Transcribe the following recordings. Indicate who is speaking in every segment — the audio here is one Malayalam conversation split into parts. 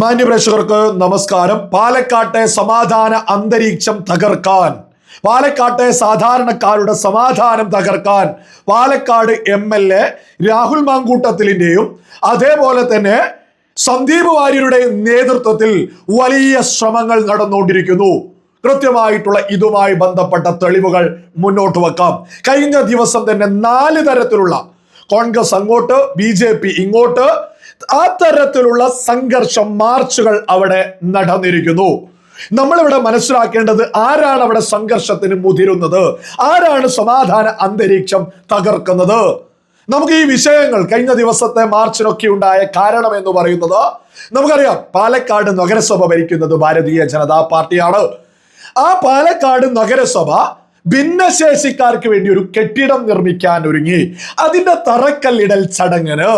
Speaker 1: മാന്യ പ്രേക്ഷകർക്ക് നമസ്കാരം. പാലക്കാട്ടെ സമാധാന അന്തരീക്ഷം തകർക്കാൻ. പാലക്കാട്ടെ സാധാരണക്കാരുടെ സമാധാനം തകർക്കാൻ Palakkad M L A Rahul മാങ്കൂട്ടത്തിലിന്റെയും അതേപോലെ തന്നെ സന്ദീപ് വാര്യരുടെ നേതൃത്വത്തിൽ വലിയ ശ്രമങ്ങൾ നടന്നുകൊണ്ടിരിക്കുന്നു. കൃത്യമായിട്ടുള്ള ഇതുമായി ബന്ധപ്പെട്ട തെളിവുകൾ മുന്നോട്ട് വെക്കാം. കഴിഞ്ഞ ദിവസം തന്നെ നാല് തരത്തിലുള്ള കോൺഗ്രസ് അങ്ങോട്ട് ബി ഇങ്ങോട്ട് ആ തരത്തിലുള്ള സംഘർഷം മാർച്ചുകൾ അവിടെ നടന്നിരിക്കുന്നു. നമ്മളിവിടെ മനസ്സിലാക്കേണ്ടത് ആരാണ് അവിടെ സംഘർഷത്തിന് മുതിരുന്നത്? ആരാണ് സമാധാന അന്തരീക്ഷം തകർക്കുന്നത്? നമുക്ക് ഈ വിഷയങ്ങൾ കഴിഞ്ഞ ദിവസത്തെ മാർച്ചിനൊക്കെ ഉണ്ടായ കാരണം എന്ന് പറയുന്നത് നമുക്കറിയാം പാലക്കാട് നഗരസഭ ഭരിക്കുന്നത് ഭാരതീയ ജനതാ പാർട്ടിയാണ്. ആ പാലക്കാട് നഗരസഭ ഭിന്നശേഷിക്കാർക്ക് വേണ്ടി ഒരു കെട്ടിടം നിർമ്മിക്കാൻ ഒരുങ്ങി. അതിന്റെ തറക്കല്ലിടൽ ചടങ്ങിന്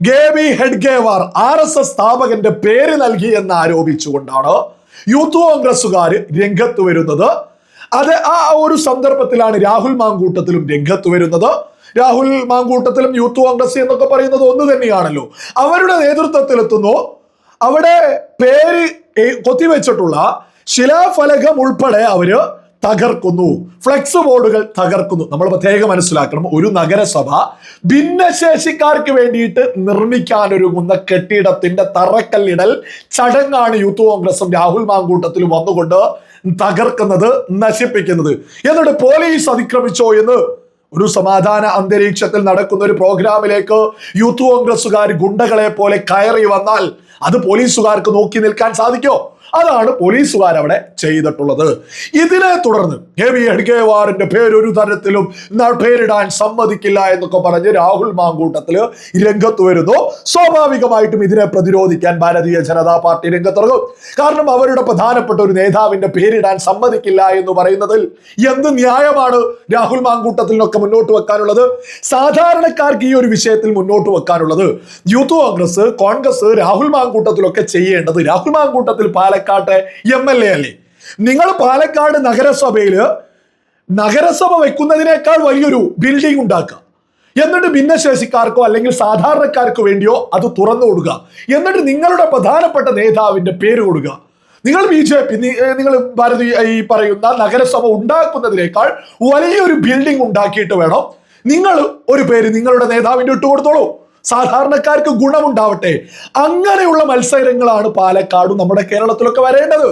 Speaker 1: K B Hedgewar R S S സ്ഥാപകന്റെ പേര് നൽകി എന്ന് ആരോപിച്ചുകൊണ്ടാണ് യൂത്ത് കോൺഗ്രസ്സുകാർ രംഗത്ത് വരുന്നത്. അത് ആ ഒരു സന്ദർഭത്തിലാണ് രാഹുൽ മാങ്കൂട്ടത്തിലും രംഗത്ത് വരുന്നത്. രാഹുൽ മാങ്കൂട്ടത്തിലും യൂത്ത് കോൺഗ്രസ് എന്നൊക്കെ പറയുന്നത് ഒന്ന് തന്നെയാണല്ലോ. അവരുടെ നേതൃത്വത്തിലെത്തുന്നു. അവിടെ പേര് കൊത്തിവെച്ചിട്ടുള്ള ശിലാഫലകം ഉൾപ്പെടെ അവർ തകർക്കുന്നു. ഫ്ലെക്സ് ബോർഡുകൾ തകർക്കുന്നു. നമ്മൾ പ്രത്യേകം മനസ്സിലാക്കണം. ഒരു നഗരസഭ ഭിന്നശേഷിക്കാർക്ക് വേണ്ടിയിട്ട് നിർമ്മിക്കാനൊരുങ്ങുന്ന കെട്ടിടത്തിന്റെ തറക്കല്ലിടൽ ചടങ്ങാണ് യൂത്ത് കോൺഗ്രസും രാഹുൽ മാങ്കൂട്ടത്തിൽ വന്നുകൊണ്ട് തകർക്കുന്നത് നശിപ്പിക്കുന്നത്. എന്നിട്ട് പോലീസ് അതിക്രമിച്ചോ എന്ന് ഒരു സമാധാന അന്തരീക്ഷത്തിൽ നടക്കുന്ന ഒരു പ്രോഗ്രാമിലേക്ക് യൂത്ത് കോൺഗ്രസ്സുകാർ ഗുണ്ടകളെ പോലെ കയറി വന്നാൽ അത് പോലീസുകാർക്ക് നോക്കി നിൽക്കാൻ സാധിക്കോ? അതാണ് പോലീസുകാർ അവിടെ ചെയ്തിട്ടുള്ളത്. ഇതിനെ തുടർന്ന് കെ വി പേര് ഒരു തരത്തിലും പേരിടാൻ സമ്മതിക്കില്ല എന്നൊക്കെ പറഞ്ഞ് രാഹുൽ മാങ്കൂട്ടത്തിൽ രംഗത്ത് വരുന്നു. സ്വാഭാവികമായിട്ടും ഇതിനെ പ്രതിരോധിക്കാൻ ഭാരതീയ ജനതാ പാർട്ടി രംഗത്തിറങ്ങും. കാരണം അവരുടെ പ്രധാനപ്പെട്ട ഒരു നേതാവിന്റെ പേരിടാൻ സമ്മതിക്കില്ല എന്ന് പറയുന്നതിൽ എന്ത് ന്യായമാണ് രാഹുൽ മാങ്കൂട്ടത്തിനൊക്കെ മുന്നോട്ട് വെക്കാനുള്ളത്? സാധാരണക്കാർക്ക് ഈ ഒരു വിഷയത്തിൽ മുന്നോട്ട് വെക്കാനുള്ളത് യൂത്ത് കോൺഗ്രസ് കോൺഗ്രസ് രാഹുൽ മാങ്കൂട്ടത്തിലൊക്കെ ചെയ്യേണ്ടത്. രാഹുൽ മാങ്കൂട്ടത്തിൽ പാലക്കാട്ടെ എം എൽ എ അല്ലേ? നിങ്ങൾ പാലക്കാട് നഗരസഭയിൽ നഗരസഭ വെക്കുന്നതിനേക്കാൾ വലിയൊരു ബിൽഡിംഗ് ഉണ്ടാക്കുക. എന്നിട്ട് ഭിന്നശേഷിക്കാർക്കോ അല്ലെങ്കിൽ സാധാരണക്കാർക്കോ വേണ്ടിയോ അത് തുറന്നു കൊടുക്കുക. എന്നിട്ട് നിങ്ങളുടെ പ്രധാനപ്പെട്ട നേതാവിന്റെ പേര് കൊടുക്കുക. നിങ്ങൾ ബി ജെ പി നിങ്ങൾ ഭാരതീയ ഈ പറയുന്ന നഗരസഭ ഉണ്ടാക്കുന്നതിനേക്കാൾ വലിയൊരു ബിൽഡിംഗ് ഉണ്ടാക്കിയിട്ട് വേണം. നിങ്ങൾ ഒരു പേര് നിങ്ങളുടെ നേതാവിന്റെ ഇട്ട് കൊടുത്തോളൂ. സാധാരണക്കാർക്ക് ഗുണമുണ്ടാവട്ടെ. അങ്ങനെയുള്ള മത്സരങ്ങളാണ് പാലക്കാടും നമ്മുടെ കേരളത്തിലൊക്കെ വരേണ്ടത്.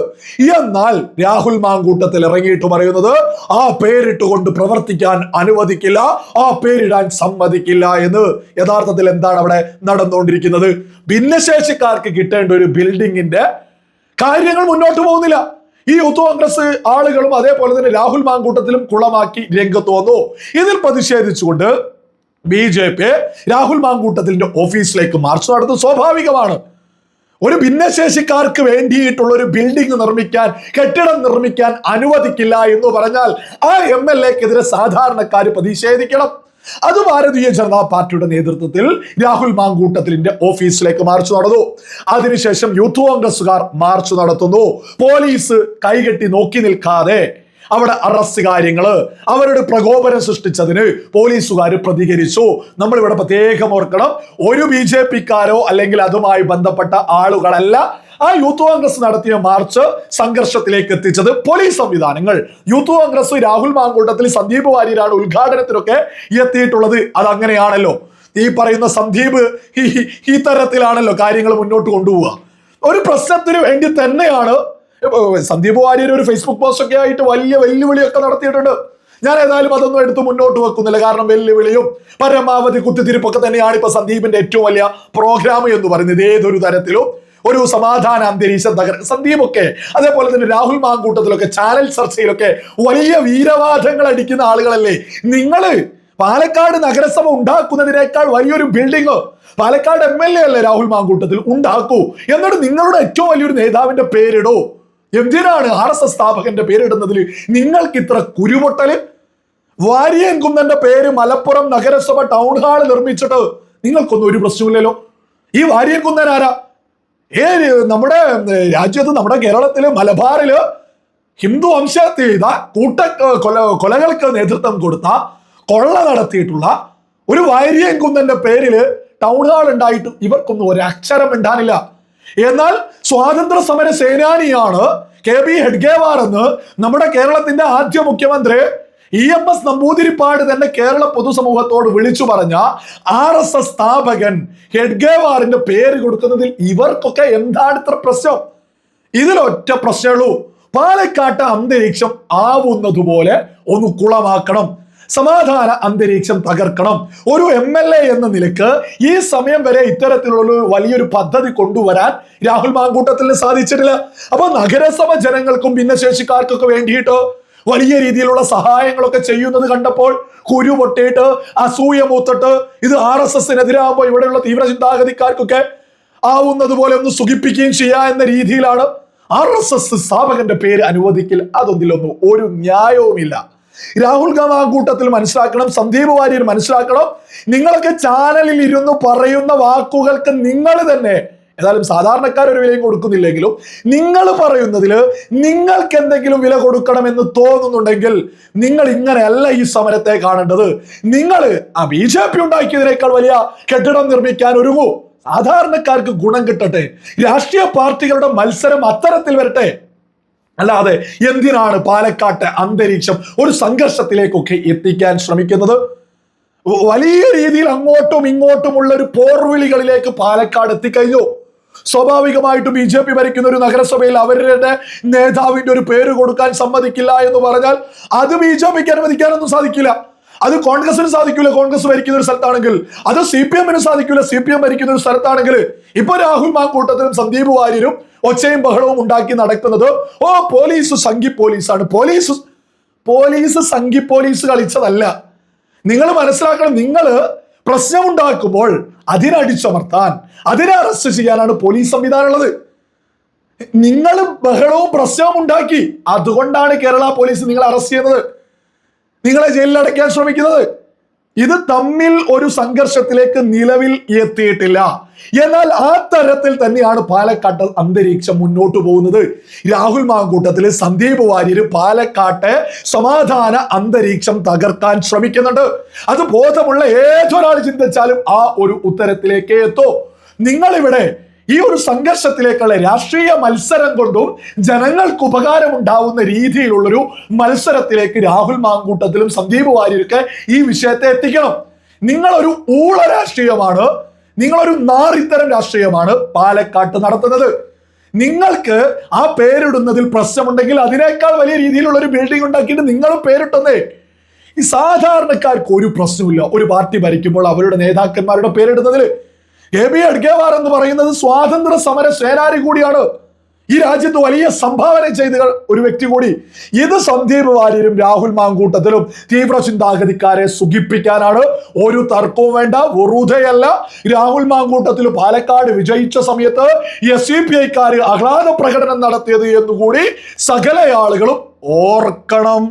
Speaker 1: എന്നാൽ രാഹുൽ മാങ്കൂട്ടത്തിൽ ഇറങ്ങിയിട്ട് പറയുന്നത് ആ പേരിട്ട് കൊണ്ട് പ്രവർത്തിക്കാൻ അനുവദിക്കില്ല ആ പേരിടാൻ സമ്മതിക്കില്ല എന്ന് യഥാർത്ഥത്തിൽ എന്താണ് അവിടെ നടന്നുകൊണ്ടിരിക്കുന്നത്? ഭിന്നശേഷിക്കാർക്ക് കിട്ടേണ്ട ഒരു ബിൽഡിങ്ങിന്റെ കാര്യങ്ങൾ മുന്നോട്ട് പോകുന്നില്ല. ഈ യൂത്ത് കോൺഗ്രസ് ആളുകളും അതേപോലെ തന്നെ രാഹുൽ മാങ്കൂട്ടത്തിലും കുളമാക്കി രംഗത്ത് വന്നു. ഇതിൽ പ്രതിഷേധിച്ചുകൊണ്ട് ബി ജെ പി രാഹുൽ മാങ്കൂട്ടത്തിന്റെ ഓഫീസിലേക്ക് മാർച്ച് നടത്തും സ്വാഭാവികമാണ്. ഒരു ഭിന്നശേഷിക്കാർക്ക് വേണ്ടിയിട്ടുള്ള ഒരു ബിൽഡിംഗ് നിർമ്മിക്കാൻ കെട്ടിടം നിർമ്മിക്കാൻ അനുവദിക്കില്ല എന്ന് പറഞ്ഞാൽ ആ എം എൽ എക്കെതിരെ സാധാരണക്കാർ പ്രതിഷേധിക്കണം. അത് ഭാരതീയ ജനതാ പാർട്ടിയുടെ നേതൃത്വത്തിൽ രാഹുൽ മാങ്കൂട്ടത്തിലിന്റെ ഓഫീസിലേക്ക് മാർച്ച് നടന്നു. അതിനുശേഷം യൂത്ത് കോൺഗ്രസുകാർ മാർച്ച് നടത്തുന്നു. പോലീസ് കൈകെട്ടി നോക്കി നിൽക്കാതെ അവിടെ അറസ്റ്റ് കാര്യങ്ങൾ അവരുടെ പ്രകോപനം സൃഷ്ടിച്ചതിന് പോലീസുകാർ പ്രതികരിച്ചു. നമ്മളിവിടെ പ്രത്യേകം ഓർക്കണം ഒരു ബി ജെ പിക്കാരോ അല്ലെങ്കിൽ അതുമായി ബന്ധപ്പെട്ട ആളുകളല്ല ആ യൂത്ത് കോൺഗ്രസ് നടത്തിയ മാർച്ച് സംഘർഷത്തിലേക്ക് എത്തിച്ചത് പോലീസ് സംവിധാനങ്ങൾ. യൂത്ത് കോൺഗ്രസ് രാഹുൽ മാങ്കൂട്ടത്തിൽ സന്ദീപ് വാര്യരാണ് ഉദ്ഘാടനത്തിനൊക്കെ എത്തിയിട്ടുള്ളത്. അത് അങ്ങനെയാണല്ലോ ഈ പറയുന്ന സന്ദീപ് ഈ തരത്തിലാണല്ലോ കാര്യങ്ങൾ മുന്നോട്ട് കൊണ്ടുപോവുക. ഒരു പ്രശ്നത്തിന് വേണ്ടി തന്നെയാണ് സന്ദീപ് വാര്യർ ഒരു ഫേസ്ബുക്ക് പോസ്റ്റ് ഒക്കെ ആയിട്ട് വലിയ വെല്ലുവിളിയൊക്കെ നടത്തിയിട്ടുണ്ട്. ഞാൻ ഏതായാലും അതൊന്നും എടുത്ത് മുന്നോട്ട് വെക്കുന്നില്ല. കാരണം വെല്ലുവിളിയും പരമാവധി കുത്തിത്തിരിപ്പൊക്കെ തന്നെയാണ് ഇപ്പൊ സന്ദീപിന്റെ ഏറ്റവും വലിയ പ്രോഗ്രാം എന്ന് പറയുന്നത്. ഏതൊരു തരത്തിലും ഒരു സമാധാന അന്തരീക്ഷം തകർ സന്ദീപൊക്കെ അതേപോലെ തന്നെ രാഹുൽ മാങ്കൂട്ടത്തിലൊക്കെ ചാനൽ ചർച്ചയിലൊക്കെ വലിയ വീരവാദങ്ങൾ അടിക്കുന്ന ആളുകളല്ലേ? നിങ്ങൾ പാലക്കാട് നഗരസഭ ഉണ്ടാക്കുന്നതിനേക്കാൾ വലിയൊരു building Palakkad M L A അല്ലേ രാഹുൽ മാങ്കൂട്ടത്തിൽ? ഉണ്ടാക്കൂ. എന്നിട്ട് നിങ്ങളുടെ ഏറ്റവും വലിയൊരു നേതാവിന്റെ പേരിടോ. എന്തിനാണ് ആർ എസ് എസ് സ്ഥാപകന്റെ പേരിടുന്നതിൽ നിങ്ങൾക്ക് ഇത്ര കുരുപൊട്ടൽ വാര്യൻ കുന്നന്റെ പേര് മലപ്പുറം നഗരസഭ ടൗൺ ഹാൾ നിർമ്മിച്ചിട്ട് നിങ്ങൾക്കൊന്നും ഒരു പ്രശ്നമില്ലല്ലോ ഈ വാര്യൻ കുന്നൻ ആരാ? ഏ നമ്മുടെ രാജ്യത്ത് നമ്മുടെ കേരളത്തിൽ മലബാറിൽ ഹിന്ദു വംശത്തിൽ ചെയ്ത കൂട്ട കൊല കൊലകൾക്ക് നേതൃത്വം കൊടുത്ത കൊള്ള നടത്തിയിട്ടുള്ള ഒരു വാര്യൻ കുന്നന്റെ പേരിൽ ടൗൺ ഹാൾ ഉണ്ടായിട്ട് ഇവർക്കൊന്നും ഒരു അക്ഷരം ഉണ്ടാനില്ല എന്നാൽ സ്വാതന്ത്ര്യ സമര സേനാനിയാണ് കെ ബി ഹെഡ്ഗേവാർ എന്ന് നമ്മുടെ കേരളത്തിന്റെ ആദ്യ മുഖ്യമന്ത്രി ഇ എം എസ് നമ്പൂതിരിപ്പാട് തന്നെ കേരള പൊതുസമൂഹത്തോട് വിളിച്ചു പറഞ്ഞ ആർ എസ് എസ് സ്ഥാപകൻ ഹെഡ്ഗേവാറിന്റെ പേര് കൊടുക്കുന്നതിൽ ഇവർക്കൊക്കെ എന്താണ് ഇത്ര പ്രശ്നം? ഇതിലൊറ്റ പ്രശ്നമുള്ളൂ പാലക്കാട്ട് അന്തരീക്ഷം ആവുന്നതുപോലെ ഒന്ന് കുളമാക്കണം. സമാധാന അന്തരീക്ഷം തകർക്കണം. ഒരു എം എൽ എ എന്ന നിലയ്ക്ക് ഈ സമയം വരെ ഇത്തരത്തിലുള്ള വലിയൊരു പദ്ധതി കൊണ്ടുവരാൻ രാഹുൽ മാങ്കൂട്ടത്തിന് സാധിച്ചിട്ടില്ല. അപ്പൊ നഗരസഭ ജനങ്ങൾക്കും ഭിന്നശേഷിക്കാർക്കൊക്കെ വേണ്ടിയിട്ട് വലിയ രീതിയിലുള്ള സഹായങ്ങളൊക്കെ ചെയ്യുന്നത് കണ്ടപ്പോൾ കുരു പൊട്ടിയിട്ട് അസൂയ മൂത്തിട്ട് ഇത് ആർ എസ് എസിനെതിരാകുമ്പോൾ ഇവിടെയുള്ള തീവ്ര ചിന്താഗതിക്കാർക്കൊക്കെ ആവുന്നത് പോലെ ഒന്ന് സുഖിപ്പിക്കുകയും ചെയ്യാ എന്ന രീതിയിലാണ് ആർ എസ് എസ് സ്ഥാപകന്റെ പേര് അനുവദിക്കൽ. അതൊന്നിലൊന്നും ഒരു ന്യായവുമില്ല. രാഹുൽ ഗാമാങ്കൂട്ടത്തിൽ മനസ്സിലാക്കണം സന്ദീപ് വാര്യർ മനസ്സിലാക്കണം. നിങ്ങളൊക്കെ ചാനലിൽ ഇരുന്ന് പറയുന്ന വാക്കുകൾക്ക് നിങ്ങൾ തന്നെ ഏതായാലും സാധാരണക്കാർ ഒരു വിലയും കൊടുക്കുന്നില്ലെങ്കിലും നിങ്ങൾ പറയുന്നതിൽ നിങ്ങൾക്ക് എന്തെങ്കിലും വില കൊടുക്കണമെന്ന് തോന്നുന്നുണ്ടെങ്കിൽ നിങ്ങൾ ഇങ്ങനെയല്ല ഈ സമരത്തെ കാണേണ്ടത്. നിങ്ങൾ ആ ബി ജെ പി ഉണ്ടാക്കിയതിനേക്കാൾ വലിയ കെട്ടിടം നിർമ്മിക്കാൻ ഒരുങ്ങൂ. സാധാരണക്കാർക്ക് ഗുണം കിട്ടട്ടെ. രാഷ്ട്രീയ പാർട്ടികളുടെ മത്സരം അത്തരത്തിൽ വരട്ടെ. അല്ലാതെ എന്തിനാണ് പാലക്കാട്ടെ അന്തരീക്ഷം ഒരു സംഘർഷത്തിലേക്കൊക്കെ എത്തിക്കാൻ ശ്രമിക്കുന്നത്? വലിയ രീതിയിൽ അങ്ങോട്ടും ഇങ്ങോട്ടുമുള്ള ഒരു പോർവിളികളിലേക്ക് പാലക്കാട് എത്തിക്കഴിഞ്ഞു. സ്വാഭാവികമായിട്ടും ബി ജെ പി ഭരിക്കുന്ന ഒരു നഗരസഭയിൽ അവരുടെ നേതാവിന്റെ ഒരു പേര് കൊടുക്കാൻ സമ്മതിക്കില്ല എന്ന് പറഞ്ഞാൽ അത് ബി ജെ പിക്ക് അനുവദിക്കാനൊന്നും സാധിക്കില്ല. അത് കോൺഗ്രസിന് സാധിക്കില്ല കോൺഗ്രസ് ഭരിക്കുന്ന ഒരു സ്ഥലത്താണെങ്കിൽ അത് സി പി എമ്മിന് സാധിക്കില്ല സി പി എം ഭരിക്കുന്ന ഒരു സ്ഥലത്താണെങ്കിൽ ഇപ്പൊ രാഹുൽ മാങ്കൂട്ടത്തിനും സന്ദീപ് വാര്യരും ഒച്ചയും ബഹളവും ഉണ്ടാക്കി നടക്കുന്നത്. ഓ പോലീസ് സംഘി പോലീസാണ്. പോലീസ് പോലീസ് സംഘി പോലീസ് കളിച്ചതല്ല. നിങ്ങൾ മനസ്സിലാക്കണം നിങ്ങൾ പ്രശ്നമുണ്ടാക്കുമ്പോൾ അതിനടിച്ചമർത്താൻ അതിനെ അറസ്റ്റ് ചെയ്യാനാണ് പോലീസ് സംവിധാനം ഉള്ളത്. നിങ്ങൾ ബഹളവും പ്രശ്നവും ഉണ്ടാക്കി അതുകൊണ്ടാണ് കേരള പോലീസ് നിങ്ങളെ അറസ്റ്റ് ചെയ്യുന്നത്. നിങ്ങളെ ജയിലിൽ അടയ്ക്കാൻ ശ്രമിക്കുന്നത്. ഇത് തമ്മിൽ ഒരു സംഘർഷത്തിലേക്ക് നിലവിൽ എത്തിയിട്ടില്ല. എന്നാൽ ആ തരത്തിൽ തന്നെയാണ് പാലക്കാട്ട് അന്തരീക്ഷം മുന്നോട്ട് പോകുന്നത്. രാഹുൽ മാങ്കൂട്ടത്തിലെ സന്ദീപ് വാര്യര് പാലക്കാട്ടെ സമാധാന അന്തരീക്ഷം തകർക്കാൻ ശ്രമിക്കുന്നുണ്ട്. അത് ബോധമുള്ള ഏതൊരാൾ ചിന്തിച്ചാലും ആ ഒരു ഉത്തരത്തിലേക്ക് എത്തോ. നിങ്ങളിവിടെ ഈ ഒരു സംഘർഷത്തിലേക്കുള്ള രാഷ്ട്രീയ മത്സരം കൊണ്ടും ജനങ്ങൾക്ക് ഉപകാരമുണ്ടാവുന്ന രീതിയിലുള്ളൊരു മത്സരത്തിലേക്ക് രാഹുൽ മാങ്കൂട്ടത്തിലും സന്ദീപ് വാര്യർക്ക് ഈ വിഷയത്തെ എത്തിക്കണം. നിങ്ങളൊരു ഊള രാഷ്ട്രീയമാണ്. നിങ്ങളൊരു നാറിത്തരം രാഷ്ട്രീയമാണ് പാലക്കാട്ട് നടത്തുന്നത്. നിങ്ങൾക്ക് ആ പേരിടുന്നതിൽ പ്രശ്നമുണ്ടെങ്കിൽ അതിനേക്കാൾ വലിയ രീതിയിലുള്ള ഒരു ബിൽഡിംഗ് ഉണ്ടാക്കിയിട്ട് നിങ്ങളും പേരിട്ടുന്നേ. ഈ സാധാരണക്കാർക്ക് ഒരു പ്രശ്നമില്ല ഒരു പാർട്ടി ഭരിക്കുമ്പോൾ അവരുടെ നേതാക്കന്മാരുടെ പേരിടുന്നതിൽ. എ ബി അഡ്ഗേവാർ എന്ന് പറയുന്നത് സ്വാതന്ത്ര്യ സമര സേനാനി കൂടിയാണ്. ഈ രാജ്യത്ത് വലിയ സംഭാവന ചെയ്ത ഒരു വ്യക്തി കൂടി ഇത് സന്ദീപ് വാര്യരും രാഹുൽ മാങ്കൂട്ടത്തിലും തീവ്ര ചിന്താഗതിക്കാരെ സുഖിപ്പിക്കാനാണ്. ഒരു തർക്കവും വേണ്ട വെറുതെയല്ല. രാഹുൽ മാങ്കൂട്ടത്തിൽ പാലക്കാട് വിജയിച്ച സമയത്ത് എസ് സി പി ഐക്കാർ ആഹ്ലാദ പ്രകടനം നടത്തിയത് എന്നുകൂടി സകല ആളുകളും ഓർക്കണം.